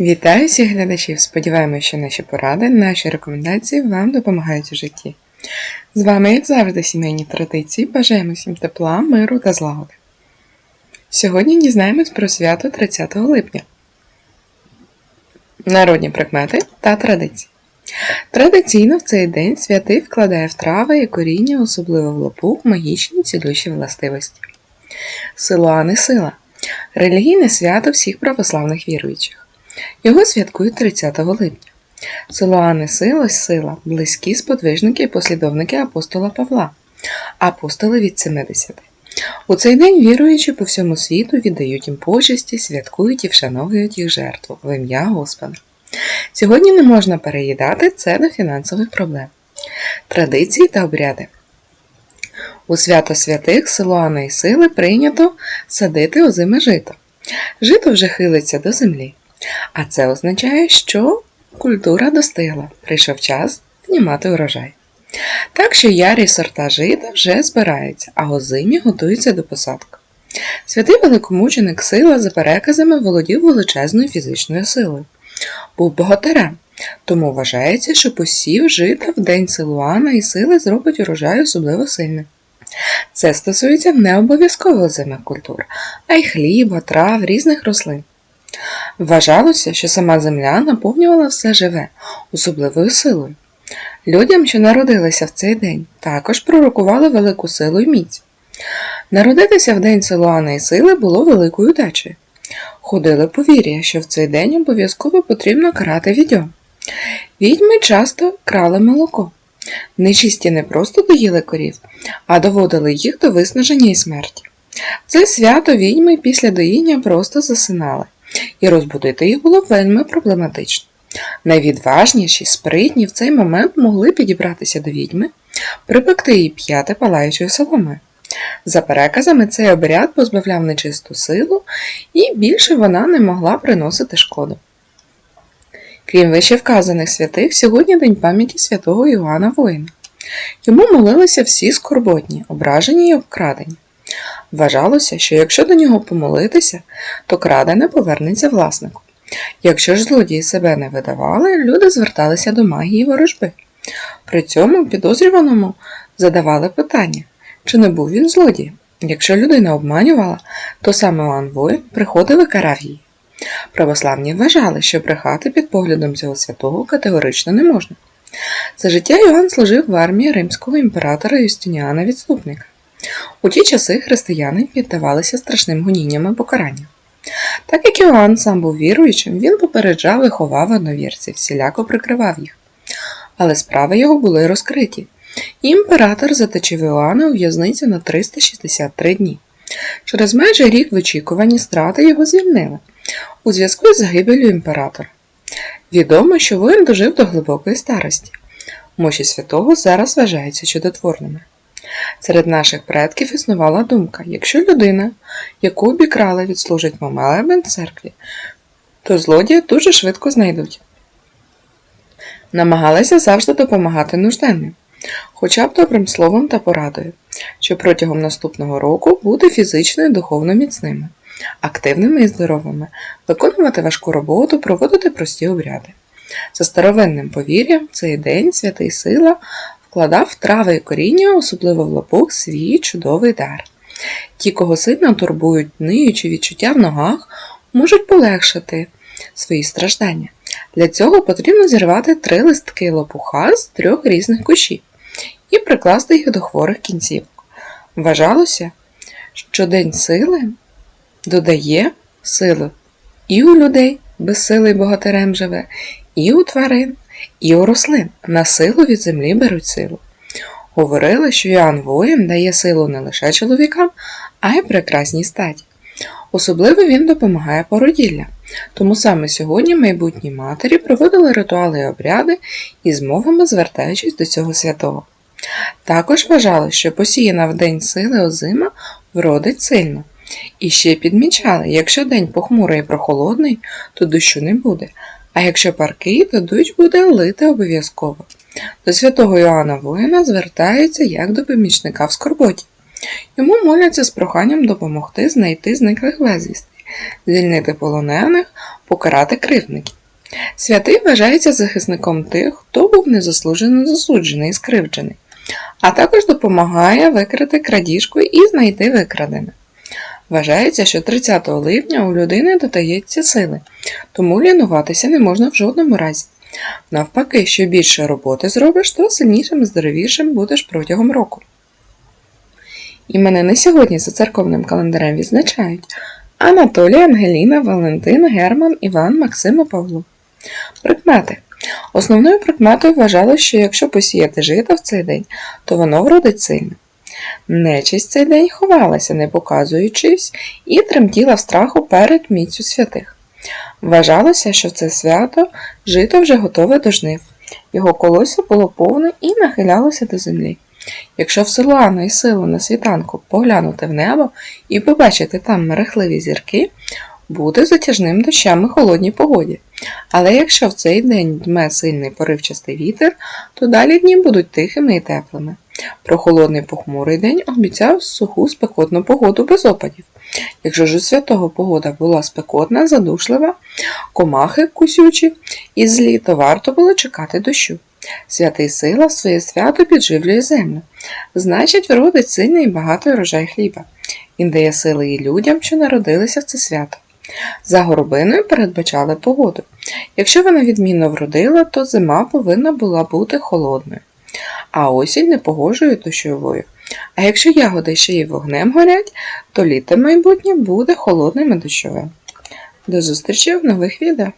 Вітаю всіх глядачів! Сподіваємося, що наші поради, наші рекомендації вам допомагають у житті. З вами, як завжди, сімейні традиції. Бажаємо всім тепла, миру та злагоди. Сьогодні дізнаємось про свято 30 липня. Народні прикмети та традиції. Традиційно в цей день святий вкладає в трави і коріння, особливо в лопух, магічні цілющі властивості. Силуани сила релігійне свято всіх православних віруючих. Його святкують 30 липня. Силуани сила сила, близькі сподвижники і послідовники апостола Павла, апостоли від 70. У цей день віруючі по всьому світу віддають їм почесті, святкують і вшановують їх жертву в ім'я Господа. Сьогодні не можна переїдати це до фінансових проблем. Традиції та обряди. У свято святих Силуана і сили прийнято садити озиме жито. Жито вже хилиться до землі. А це означає, що культура достигла, прийшов час знімати урожай. Так що ярі сорта жита вже збираються, а озимі готуються до посадки. Святий великомученик сила за переказами володів величезною фізичною силою. Був богатирем, тому вважається, що посів жита в день силуана і сили зробить урожай особливо сильним. Це стосується не обов'язково озимих культур, а й хліба, трав, різних рослин. Вважалося, що сама земля наповнювала все живе, особливою силою. Людям, що народилися в цей день, також пророкували велику силу й міць. Народитися в день Силуана і сили було великою удачею. Ходили повір'я, що в цей день обов'язково потрібно карати відьом. Відьми часто крали молоко. Нечисті не просто доїли корів, а доводили їх до виснаження і смерті. Це свято відьми після доїння просто засинали і розбудити їх було вельми проблематично. Найвідважніші, спритні в цей момент могли підібратися до відьми, припекти її п'яти палаючою соломою. За переказами, цей обряд позбавляв нечисту силу, і більше вона не могла приносити шкоду. Крім вище вказаних святих, сьогодні день пам'яті святого Іоанна Воїна. Йому молилися всі скорботні, ображені й обкрадені. Вважалося, що якщо до нього помолитися, то крадене повернеться власнику. Якщо ж злодії себе не видавали, люди зверталися до магії ворожби. При цьому підозрюваному задавали питання, чи не був він злодієм. Якщо людина обманювала, то саме Воїн приходив і карав її. Православні вважали, що брехати під поглядом цього святого категорично не можна. За життя Йоанн служив в армії римського імператора Юстиніана Відступника. У ті часи християни піддавалися страшним гонінням і покаранням. Так як Іоанн сам був віруючим, він попереджав і ховав одновірців, всіляко прикривав їх. Але справи його були розкриті, і імператор заточив Іоанна у в'язницю на 363 дні. Через майже рік в очікуванні страти його звільнили у зв'язку з загибелью імператора. Відомо, що воїн дожив до глибокої старості. Мощі святого зараз вважаються чудотворними. Серед наших предків існувала думка, якщо людина, яку обікрали, відслужить момелебен церкві, то злодія дуже швидко знайдуть. Намагалися завжди допомагати нужденним, хоча б добрим словом та порадою, що протягом наступного року бути фізично і духовно міцними, активними і здоровими, виконувати важку роботу, проводити прості обряди. За старовинним повір'ям, цей день святий сила вкладав трави і коріння, особливо в лопух, свій чудовий дар. Ті, кого сильно турбують ниючі відчуття в ногах, можуть полегшити свої страждання. Для цього потрібно зірвати три листки лопуха з трьох різних кущів і прикласти їх до хворих кінцівок. Вважалося, що День сили додає сили і у людей без сили богатирем живе, і у тварин, і у рослин на силу від землі беруть силу. Говорили, що Іоанн воїн дає силу не лише чоловікам, а й прекрасній статі. Особливо він допомагає породілля, тому саме сьогодні майбутні матері проводили ритуали і обряди із мовами, звертаючись до цього святого. Також вважали, що посіяна в день сили озима вродить сильно. І ще підмічали, якщо день похмурий і прохолодний, то дощу не буде, а якщо паркий, то дощ буде лити обов'язково. До святого Іоанна воїна звертаються як до помічника в скорботі. Йому моляться з проханням допомогти знайти зниклих безвісти, звільнити полонених, покарати кривдників. Святий вважається захисником тих, хто був незаслужено засуджений і скривджений, а також допомагає викрити крадіжку і знайти викрадене. Вважається, що 30 липня у людини додається сили, тому лінуватися не можна в жодному разі. Навпаки, що більше роботи зробиш, то сильнішим і здоровішим будеш протягом року. Іменини сьогодні за церковним календарем відзначають Анатолій, Ангеліна, Валентин, Герман, Іван, Максим і Павло. Прикмети. Основною прикметою вважалося, що якщо посіяти жито в цей день, то воно вродить сильно. Нечисть цей день ховалася, не показуючись, і тремтіла в страху перед міцю святих. Вважалося, що це свято жито вже готове до жнив. Його колосся було повне і нахилялося до землі. Якщо в Силуану і силу на світанку поглянути в небо і побачити там мерехливі зірки, буде затяжним дощам і холодній погоді. Але якщо в цей день дме сильний поривчастий вітер, то далі дні будуть тихими і теплими. Про холодний похмурий день обіцяв суху спекотну погоду без опадів. Якщо ж у святого погода була спекотна, задушлива, комахи кусючі і злі, то варто було чекати дощу. Святий сила своє свято підживлює землю. Значить, вродить сильний і багатий урожай хліба. Він дає сили і людям, що народилися в це свято. За горобиною передбачали погоду. Якщо вона відмінно вродила, то зима повинна була бути холодною, а осінь не погожує дощовою. А якщо ягоди ще й вогнем горять, то літо майбутнє буде холодним і дощовим. До зустрічі в нових відео!